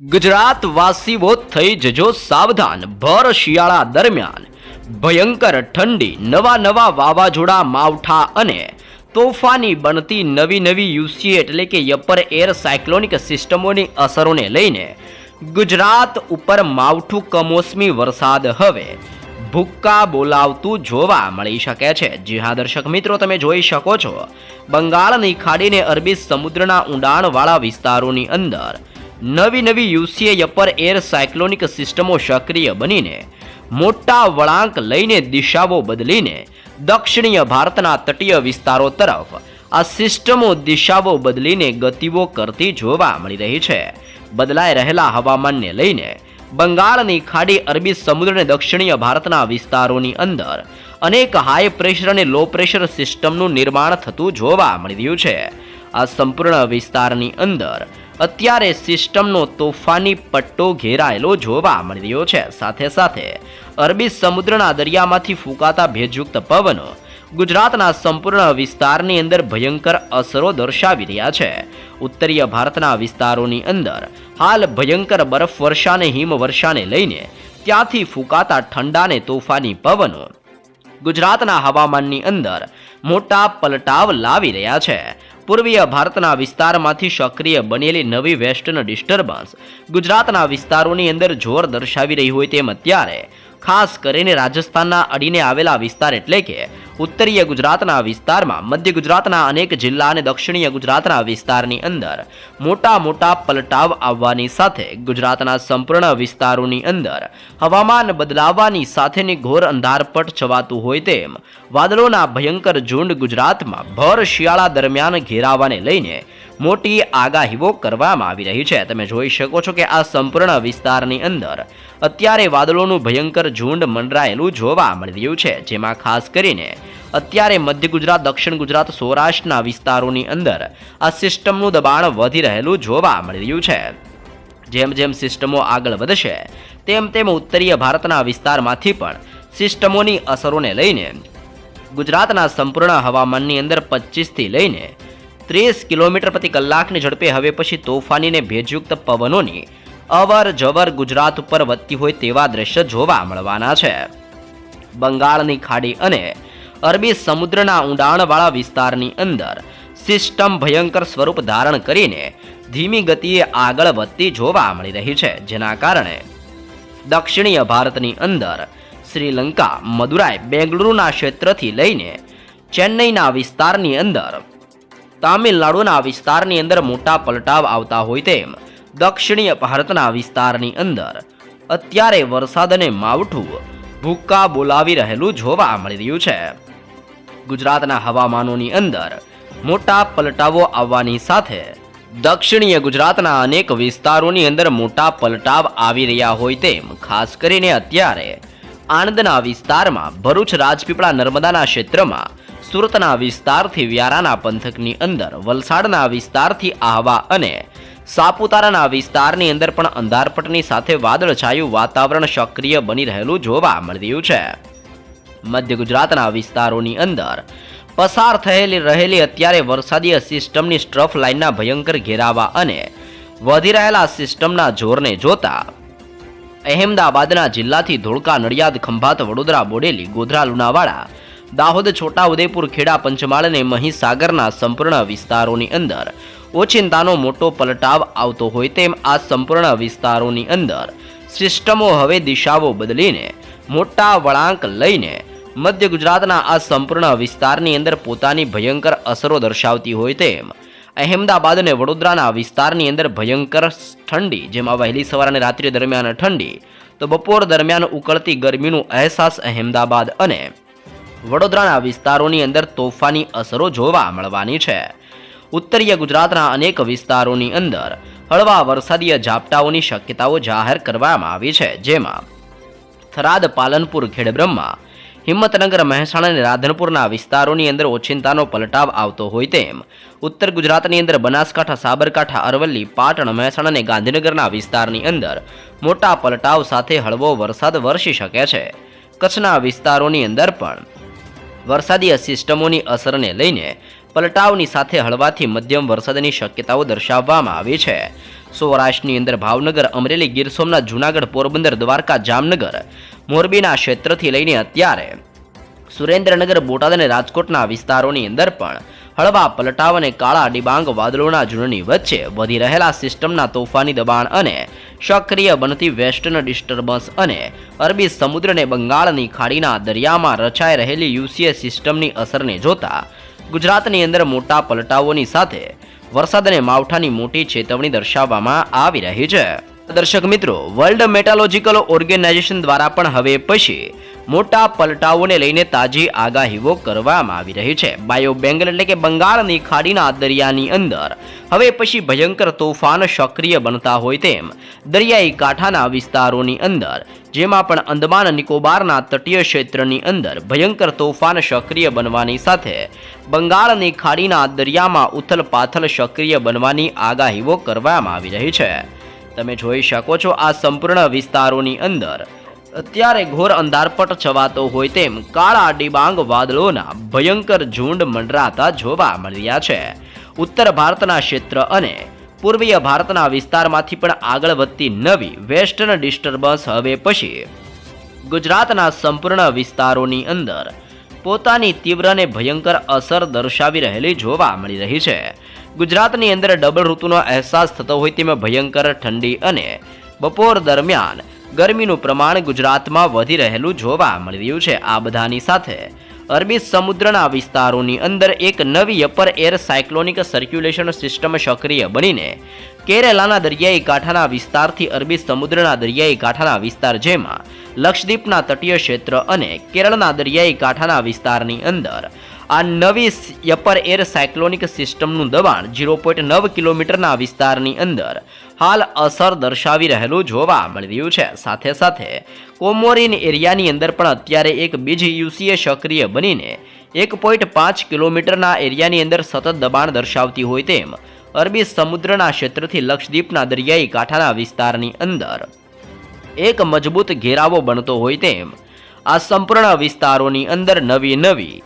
ગુજરાતવાસીઓ થઈ જજો સાવધાન. ભર શિયાળા દરમિયાન. ભયંકર ઠંડી, નવા નવા વાવાઝોડા, માવઠા અને તોફાની બનતી નવી નવી યુસી એટલે કે યપર એર સાયક્લોનિક સિસ્ટમોની અસરોને લઈને ગુજરાત ઉપર માવઠું કમોસમી વરસાદ હવે ભૂક્કા બોલાવતું જોવા મળી શકે છે. જી હા, દર્શક મિત્રો, તમે જોઈ શકો છો. બંગાળની ખાડીને અરબી સમુદ્રના ઊંડાણવાળા વિસ્તારોની અંદર નવી નવી યુસીએ અપર એર સાયક્લોનિક સિસ્ટમો સક્રિય બનીને મોટા વળાંક લઈને દિશાઓ બદલીને દક્ષિણીય ભારતના તટીય વિસ્તારો તરફ આ સિસ્ટમો દિશાઓ બદલીને ગતિઓ કરતી જોવા મળી રહી છે. બદલાઈ રહેલા હવામાનને લઈને બંગાળની ખાડી અરબી સમુદ્ર અને દક્ષિણીય ભારતના વિસ્તારોની અંદર અનેક હાઈ પ્રેશર અને લો પ્રેશર સિસ્ટમનું નિર્માણ થતું જોવા મળી રહ્યું છે. આ સંપૂર્ણ વિસ્તારની અંદર અત્યારે સિસ્ટમનો તોફાની પટ્ટો ઘેરાયેલો જોવા મળી રહ્યો છે. સાથે સાથે અરબી સમુદ્રના દરિયામાંથી ફૂંકાતા ભેજયુક્ત પવનો ગુજરાતના સંપૂર્ણ વિસ્તારની અંદર ભયંકર અસરો દર્શાવી રહ્યા છે. ઉત્તરીય ભારતના વિસ્તારોની અંદર હાલ ભયંકર બરફવર્ષાને હિમવર્ષાને લઈને ત્યાંથી ફૂંકાતા ઠંડાને તોફાની પવનો ગુજરાતના હવામાનની અંદર મોટા પલટાવ લાવી રહ્યા છે. પૂર્વીય ભારતના વિસ્તારમાંથી સક્રિય બનેલી નવી વેસ્ટર્ન ડિસ્ટર્બન્સ ગુજરાતના વિસ્તારોની અંદર જોર દર્શાવી રહી હોય તેમ અત્યારે, ખાસ કરીને રાજસ્થાનના અડીને આવેલા વિસ્તાર એટલે કે ઉત્તરીય ગુજરાતના વિસ્તારમાં મધ્ય ગુજરાતના અનેક જિલ્લા અને દક્ષિણીય ગુજરાતના વિસ્તારની અંદર મોટા મોટા પલટાવ આવવાની સાથે ગુજરાતના સંપૂર્ણ વિસ્તારોની અંદર હવામાન બદલાવાની સાથેની ઘોર અંધારપટ છવાતું હોય તેમ વાદળોના ભયંકર ઝુંડ ગુજરાતમાં ભર શિયાળા દરમિયાન ઘેરાવાને લઈને મોટી આગાહીઓ કરવામાં આવી રહી છે. તમે જોઈ શકો છો કે આ સંપૂર્ણ વિસ્તારની અંદર અત્યારે વાદળોનું ભયંકર ઝુંડ મંડરાયેલું જોવા મળી રહ્યું છે, જેમાં ખાસ કરીને અત્યારે મધ્ય ગુજરાત, દક્ષિણ ગુજરાત, સૌરાષ્ટ્રના વિસ્તારોની અંદર આ સિસ્ટમનું દબાણ વધી રહેલું જોવા મળી રહ્યું છે. જેમ જેમ સિસ્ટમો આગળ વધશે, તેમ તેમ ઉત્તરીય ભારતના વિસ્તારમાંથી પણ સિસ્ટમોની અસરોને લઈને ગુજરાતના સંપૂર્ણ હવામાનની અંદર પચીસથી લઈને ત્રીસ કિલોમીટર પ્રતિ કલાકની ઝડપે હવે પછી તોફાની ને ભેજયુક્ત પવનોની અવર જવર ગુજરાત ઉપર વધતી હોય તેવા દ્રશ્ય જોવા મળવાના છે. બંગાળની ખાડી અને અરબી સમુદ્રના ઊંડાણવાળા વિસ્તારની અંદર સિસ્ટમ ભયંકર સ્વરૂપ ધારણ કરીને ધીમી ગતિએ આગળ વધતી જોવા મળી રહી છે, જેના કારણે દક્ષિણીય ભારતની અંદર શ્રીલંકા, મદુરાઈ, બેંગલુરુના ક્ષેત્રથી લઈને ચેન્નઈના વિસ્તારની અંદર, તામિલનાડુના વિસ્તારની અંદર મોટા પલટાવ આવતા હોય તેમ દક્ષિણીય ભારતના વિસ્તારની અંદર અત્યારે વરસાદ અને માવઠું ભૂક્કા બોલાવી રહેલું જોવા મળી રહ્યું છે. ગુજરાતના હવામાનોની અંદર મોટા પલટાવો આવવાની સાથે દક્ષિણીય ગુજરાતના અનેક વિસ્તારોની અંદર મોટા પલટાવ આવી રહ્યા હોય તેમ ખાસ કરીને અત્યારે આણંદના વિસ્તારમાં ભરૂચ રાજપીપળા નર્મદાના ક્ષેત્રમાં સુરતના વિસ્તારથી વ્યારાના પંથકની અંદર, વલસાડના વિસ્તારથી આહવા અને સાપુતારાના વિસ્તારની અંદર પણ અંધારપટની સાથે વાદળછાયું વાતાવરણ સક્રિય બની રહેલું જોવા મળી રહ્યું છે. મધ્ય ગુજરાતના વિસ્તારોની અંદર. પસાર થયેલી રહેલી અત્યારે વરસાદીય સિસ્ટમની સ્ટ્રફ લાઇનના ભયંકર ઘેરાવા અને વધી રહેલા સિસ્ટમના જોરને જોતા અહેમદાબાદના જિલ્લાથી ધોળકા, નડિયાદ, ખંભાત, વડોદરા, બોડેલી, ગોધરા, લુણાવાડા, દાહોદ છોટાઉદેપુર ખેડા, પંચમહાલ અને મહીસાગરના સંપૂર્ણ વિસ્તારોની અંદર ઓચિંતાનો મોટો પલટાવ આવતો હોય તેમ આ સંપૂર્ણ વિસ્તારોની અંદર સિસ્ટમો હવે દિશાઓ બદલીને મોટા વળાંક લઈને મધ્ય ગુજરાતના આ સંપૂર્ણ વિસ્તારની અંદર પોતાની ભયંકર અસરો દર્શાવતી હોય તેમ. અહેમદાબાદ અને વડોદરાના વિસ્તારની અંદર ભયંકર ઠંડી, જેમાં વહેલી સવાર અને રાત્રિ દરમિયાન ઠંડી, તો બપોર દરમિયાન ઉકળતી ગરમીનું અહેસાસ અહેમદાબાદ અને વડોદરાના વિસ્તારોની અંદર તોફાની અસરો જોવા મળવાની છે. ઉત્તરીય ગુજરાતના અનેક વિસ્તારોની અંદર હળવા વરસાદીય ઝાપટાઓની શક્યતાઓ જાહેર કરવામાં આવી છે, જેમાં થરાદ, પાલનપુર, ખેડબ્રહ્મા હિંમતનગર મહેસાણા અને રાધનપુરના વિસ્તારોની અંદર ઓચિંતાનો પલટાવ આવતો હોય તેમ. ઉત્તર ગુજરાતની અંદર બનાસકાંઠા, સાબરકાંઠા, અરવલ્લી, પાટણ, મહેસાણા અને ગાંધીનગરના વિસ્તારની અંદર મોટા પલટાવ સાથે હળવો વરસાદ વરસી શકે છે. કચ્છના વિસ્તારોની અંદર પણ વરસાદીય સિસ્ટમોની અસરને લઈને પલટાવની સાથે હળવાથી મધ્યમ વરસાદની શક્યતાઓ દર્શાવવામાં આવી છે. સૌરાષ્ટ્રની અંદર ભાવનગર, અમરેલી, ગીર સોમનાથ, જૂનાગઢ, પોરબંદર, દ્વારકા, જામનગર મોરબીના ક્ષેત્રથી લઈને અત્યારે સુરેન્દ્રનગર, બોટાદ અને રાજકોટના વિસ્તારોની અંદર પણ હળવા પલટાવ અને કાળા ડિબાંગ વાદળોના ઝૂંડની વચ્ચે વધી રહેલા સિસ્ટમના તોફાની દબાણ અને સક્રિય બનતી વેસ્ટર્ન ડિસ્ટર્બન્સ અને અરબી સમુદ્ર અને બંગાળની ખાડીના દરિયામાં રચાઈ રહેલી યુસીએ સિસ્ટમની અસરને જોતા ગુજરાતની અંદર મોટા પલટાઓની સાથે વરસાદ અને માવઠાની મોટી ચેતવણી દર્શાવવામાં આવી રહી છે. દર્શક મિત્રો. વર્લ્ડ મેટાલોજીકલ ઓર્ગેનાઇઝેશન દ્વારા પણ હવે પછી મોટા પલટાઓને લઈને તાજી આગાહીઓ કરવામાં આવી રહી છે. બાયો બેંગલ એટલે કે બંગાળની ખાડીના દરિયાની અંદર. હવે પછી ભયંકર તોફાન સક્રિય બનતા હોય તેમ દરિયાઈ કાંઠાના વિસ્તારોની અંદર, જેમાં પણ અંદમાન નિકોબારના તટીય ક્ષેત્રની અંદર ભયંકર તોફાન સક્રિય બનવાની સાથે બંગાળની ખાડીના દરિયામાં ઉથલ પાથલ સક્રિય બનવાની આગાહીઓ કરવામાં આવી રહી છે. તમે જોઈ શકો છો આ સંપૂર્ણ વિસ્તારોની અંદર. અત્યારે ઘોર અંધારપટ છવાતો હોય તેમ કાળા ડિબાંગ વાદળોના ભયંકર ઝુંડ મંડરાતા જોવા મળ્યા છે. ઉત્તર ભારતના ક્ષેત્ર અને પૂર્વીય ભારતના વિસ્તારમાંથી પણ આગળ વધતી નવી વેસ્ટર્ન ડિસ્ટર્બન્સ હવે પછી ગુજરાતના સંપૂર્ણ વિસ્તારોની અંદર પોતાની તીવ્ર અને ભયંકર અસર દર્શાવી રહેલી જોવા મળી રહી છે. ગુજરાતની અંદર ડબલ ઋતુનો અહેસાસ થતો હોય તેમાં ભયંકર ઠંડી અને બપોર દરમિયાન ગરમીનું પ્રમાણ ગુજરાતમાં વધી રહેલું જોવા મળી રહ્યું છે. આ બધાની સાથે અરબી સમુદ્રના વિસ્તારોની અંદર એક નવી upper air cyclonic circulation system સક્રિય બનીને કેરેલાના દરિયાઈ કાંઠાના વિસ્તારથી અરબી સમુદ્રના દરિયાઈ કાંઠાના વિસ્તાર જેમાં લક્ષદ્વીપના તટીય ક્ષેત્ર અને કેરળના દરિયાઈ કાંઠાના વિસ્તારની અંદર આ નવી અપર એર સાયક્લોનિક સિસ્ટમનું દબાણ ઝીરો પોઈન્ટ નવ કિલોમીટરના વિસ્તારની અંદર હાલ અસર દર્શાવી રહેલું જોવા મળી રહ્યું છે. સાથે સાથે કોમોરિન એરિયાની અંદર પણ અત્યારે એક બીજી યુસીએ સક્રિય બનીને એક પોઈન્ટ પાંચ કિલોમીટરના એરિયાની અંદર સતત દબાણ દર્શાવતી હોય તેમ અરબી સમુદ્રના ક્ષેત્રથી લક્ષદ્વીપના દરિયાઈ કાંઠાના વિસ્તારની અંદર એક મજબૂત ઘેરાવો બનતો હોય તેમ આ સંપૂર્ણ વિસ્તારોની અંદર નવી નવી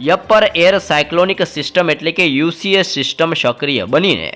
યપર એર સાયક્લોનિક સિસ્ટમ એટલે કે યુસીએસ સિસ્ટમ સક્રિય બનીને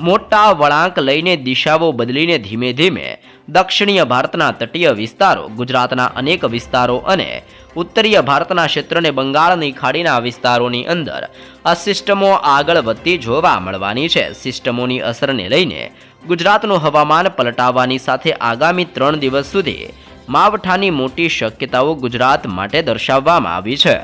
મોટા વળાંક લઈને દિશાઓ બદલીને ધીમે ધીમે દક્ષિણીય ભારતના તટીય વિસ્તારો, ગુજરાતના અનેક વિસ્તારો અને ઉત્તરીય ભારતના ક્ષેત્રને બંગાળની ખાડીના વિસ્તારોની અંદર આ સિસ્ટમો આગળ વધતી જોવા મળવાની છે. સિસ્ટમોની અસરને લઈને ગુજરાતનું હવામાન પલટાવવાની સાથે આગામી ત્રણ દિવસ સુધી માવઠાની મોટી શક્યતાઓ ગુજરાત માટે દર્શાવવામાં આવી છે.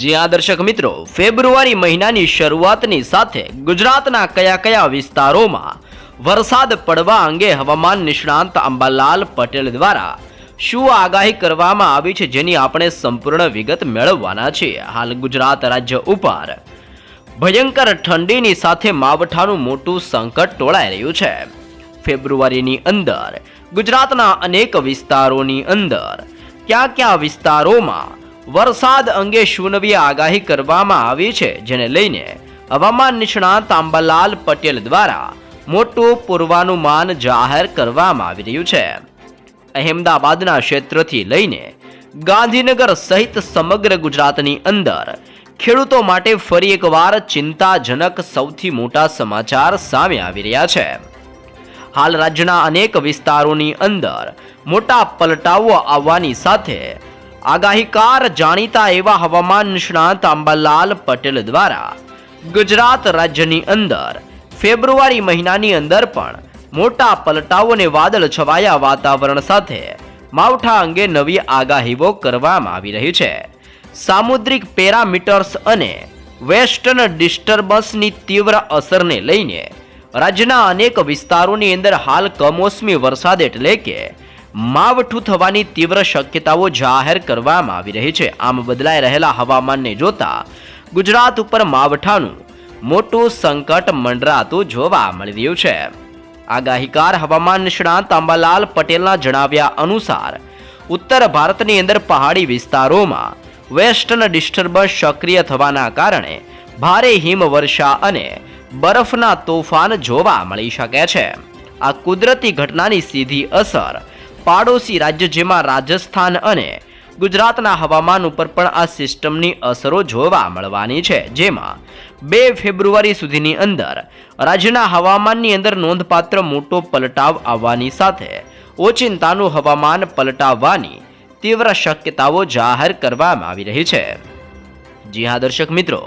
જી આ દર્શક મિત્રો, ફેબ્રુઆરી મહિનાની શરૂઆતની સાથે ગુજરાતના કયા કયા વિસ્તારોમાં વરસાદ પડવા અંગે હવામાન નિષ્ણાંત અંબાલાલ પટેલ દ્વારા શું આગાહી કરવામાં આવી છે જેની આપણે સંપૂર્ણ વિગત મેળવવાના છે હાલ ગુજરાત રાજ્ય ઉપર ભયંકર ઠંડીની સાથે માવઠાનું મોટું સંકટ ટોળાઈ રહ્યું છે. ફેબ્રુઆરીની અંદર ગુજરાતના અનેક વિસ્તારોની અંદર ક્યાં ક્યાં વિસ્તારોમાં વરસાદ અંગે શૂનવી આગાહી કરવામાં આવી છે, જેને લઈને હવામાન નિષ્ણાત આંબાલાલ પટેલ દ્વારા મોટું પૂર્વાનુમાન જાહેર કરવામાં આવી રહ્યું છે. અહેમદાબાદના ક્ષેત્રથી લઈને ગાંધીનગર સહિત સમગ્ર ગુજરાતની અંદર ખેડૂતો માટે ફરી એકવાર ચિંતાજનક સૌથી મોટા સમાચાર સામે આવી રહ્યા છે. હાલ રાજ્યના અનેક વિસ્તારોની અંદર મોટા પલટાવો આવવાની સાથે આગાહીકાર જાણીતા એવા હવામાન નિષ્ણાંત આંબાલાલ પટેલ દ્વારા ગુજરાત રાજ્યની અંદર ફેબ્રુઆરી મહિનાની અંદર પણ મોટા પલટાઓ અને વાદળ છવાયા વાતાવરણ સાથે માવઠા અંગે નવી આગાહીઓ કરવામાં આવી રહી છે. સામુદ્રિક પેરામીટર્સ અને વેસ્ટર્ન ડિસ્ટર્બન્સની તીવ્ર અસરને લઈને રાજ્યના અનેક વિસ્તારોની અંદર હાલ કમોસમી વરસાદ એટલે કે માવઠું થવાની તીવ્ર શક્યતાઓ જાહેર કરવામાં આવી રહી છે. આમ બદલાઈ રહેલા હવામાનને જોતા ગુજરાત ઉપર માવઠાનું મોટું સંકટ મંડરાતું જોવા મળી રહ્યું છે. આગાહીકાર હવામાન નિષ્ણાંત અંબાલાલ પટેલના જણાવ્યા અનુસાર, ઉત્તર ભારતની અંદર પહાડી વિસ્તારોમાં વેસ્ટર્ન ડિસ્ટર્બન્સ સક્રિય થવાના કારણે ભારે હિમવર્ષા અને બરફના તોફાન જોવા મળી શકે છે. આ કુદરતી ઘટનાની સીધી અસર પાડોશી રાજ્ય જેમાં રાજસ્થાન અને ગુજરાતના હવામાન ઉપર પણ આ સિસ્ટમની અસરો જોવા મળવાની છે. જેમાં બે ફેબ્રુઆરી સુધીની અંદર રાજ્યના હવામાનની અંદર નોંધપાત્ર મોટો પલટાવ આવવાની સાથે ઓચિંતાનું હવામાન પલટાવવાની તીવ્ર શક્યતાઓ જાહેર કરવામાં આવી રહી છે. જી હા, દર્શક મિત્રો,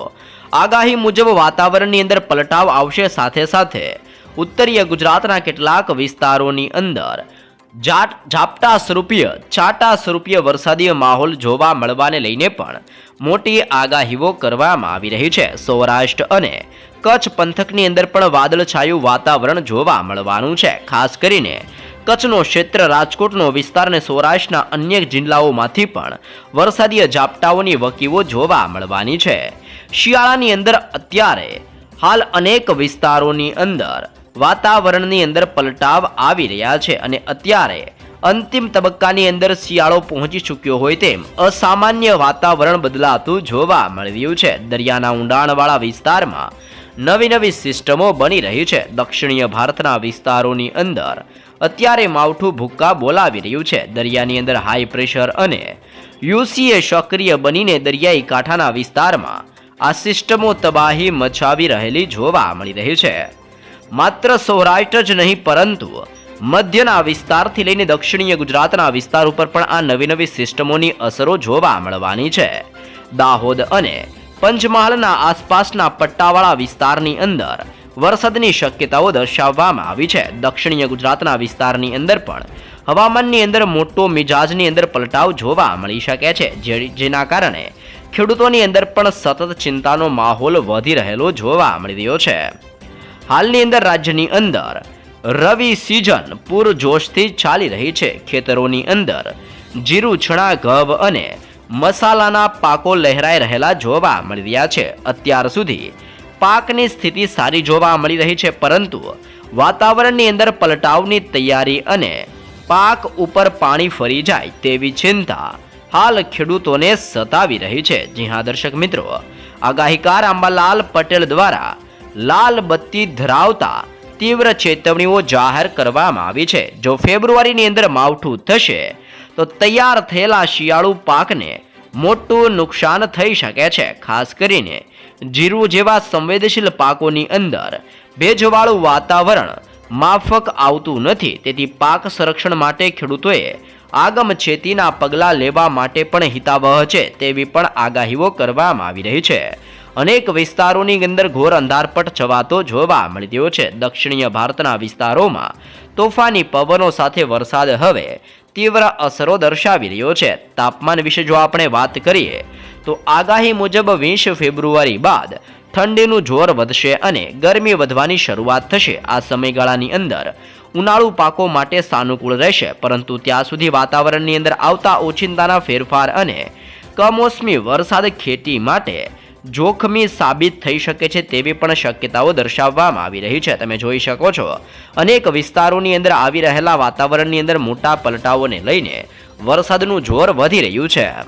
આગાહી મુજબ વાતાવરણની અંદર પલટાવ આવશે સાથે સાથે ઉત્તરીય ગુજરાતના કેટલાક વિસ્તારોની અંદર જાટ ઝાપટા સ્વરૂપીય છાટા સ્વરૂપીય વરસાદીય માહોલ જોવા મળવાને લઈને પણ મોટી આગાહીઓ કરવામાં આવી રહી છે. સૌરાષ્ટ્ર અને કચ્છ પંથકની અંદર પણ વાદળછાયું વાતાવરણ જોવા મળવાનું છે. ખાસ કરીને કચ્છનો ક્ષેત્ર, રાજકોટનો વિસ્તાર અને સૌરાષ્ટ્રના અન્ય જિલ્લાઓમાંથી પણ વરસાદીય ઝાપટાઓની વકીઓ જોવા મળવાની છે. શિયાળાની અંદર અત્યારે હાલ અનેક વિસ્તારોની અંદર વાતાવરણની અંદર પલટાવ આવી રહ્યા છે અને અત્યારે અંતિમ તબક્કાની અંદર શિયાળો પહોંચી ચૂક્યો હોય તેમ અસામાન્ય વાતાવરણ બદલાતું જોવા મળી રહ્યું છે. દરિયાના ઊંડાણવાળા વિસ્તારમાં નવી નવી સિસ્ટમો બની રહી છે. દક્ષિણીય ભારતના વિસ્તારોની અંદર અત્યારે માવઠું ભૂક્કા બોલાવી રહ્યું છે. દરિયાની અંદર હાઈ પ્રેશર અને યુસીએ સક્રિય બનીને દરિયાઈ કાંઠાના વિસ્તારમાં આ સિસ્ટમો તબાહી મચાવી રહેલી જોવા મળી રહી છે. માત્ર સૌરાષ્ટ્ર જ નહીં, પરંતુ મધ્યના વિસ્તારથી લઈને દક્ષિણીય ગુજરાતના વિસ્તાર ઉપર પણ આ નવી નવી સિસ્ટમોની અસરો જોવા મળવાની છે. દાહોદ અને પંચમહાલના આસપાસના પટ્ટાવાળા વિસ્તારની અંદર વરસાદની શક્યતાઓ દર્શાવવામાં આવી છે. દક્ષિણીય ગુજરાતના વિસ્તારની અંદર પણ હવામાનની અંદર મોટો મિજાજની અંદર પલટાવ જોવા મળી શકે છે જેના કારણે ખેડૂતોની અંદર પણ સતત ચિંતાનો માહોલ વધી રહેલો જોવા મળી રહ્યો છે. હાલની અંદર રાજ્યની અંદર રવિ સિઝન પૂરજોશથી ચાલી રહી છે. ખેતરોની અંદર જીરું છણા ઘઉં અને મસાલાના પાકો લહેરાઈ રહેલા જોવા મળી રહ્યા છે. અત્યાર સુધી પાકની સ્થિતિ સારી જોવા મળી રહી છે, પરંતુ વાતાવરણની અંદર પલટાવની તૈયારી અને પાક ઉપર પાણી ફરી જાય તેવી ચિંતા હાલ ખેડૂતોને સતાવી રહી છે. જી હા, દર્શક મિત્રો. આગાહીકાર અંબાલાલ પટેલ દ્વારા લાલ બત્તી ધરાવતા તીવ્ર ચેતવણીઓ જાહેર કરવામાં આવી છે. જો ફેબ્રુઆરીની અંદર માવઠું થશે, તો તૈયાર થયેલા શિયાળુ પાકને મોટું નુકસાન થઈ શકે છે. ખાસ કરીને જીરું જેવા સંવેદનશીલ પાકોની અંદર ભેજવાળું વાતાવરણ માફક આવતું નથી. તેથી પાક સંરક્ષણ માટે ખેડૂતોએ આગમ છેતીના પગલાં લેવા માટે પણ હિતાવહ છે. તેવી પણ આગાહીઓ કરવામાં આવી રહી છે. અનેક વિસ્તારોની અંદર ઘોર અંધારપટ છવાતો જોવા મળી રહ્યો છે. દક્ષિણીય ભારતના વિસ્તારોમાં તોફાની પવનો સાથે વરસાદ હવે તીવ્ર અસરો દર્શાવી રહ્યો છે. તાપમાન વિશે જો આપણે વાત કરીએ, તો આગાહી મુજબ વીસ ફેબ્રુઆરી બાદ ઠંડીનું જોર વધશે અને ગરમી વધવાની શરૂઆત થશે. આ સમયગાળાની અંદર ઉનાળુ પાકો માટે સાનુકૂળ રહેશે, પરંતુ ત્યાં સુધી વાતાવરણની અંદર આવતા ઓચિંતાના ફેરફાર અને કમોસમી વરસાદ ખેતી માટે જોખમી સાબિત થઈ શકે છે તેવી પણ શક્યતાઓ દર્શાવવામાં આવી રહી છે. તમે જોઈ શકો છો, અનેક વિસ્તારોની અંદર આવી રહેલા વાતાવરણની અંદર મોટા પલટાઓને લઈને વરસાદનું જોર વધી રહ્યું છે.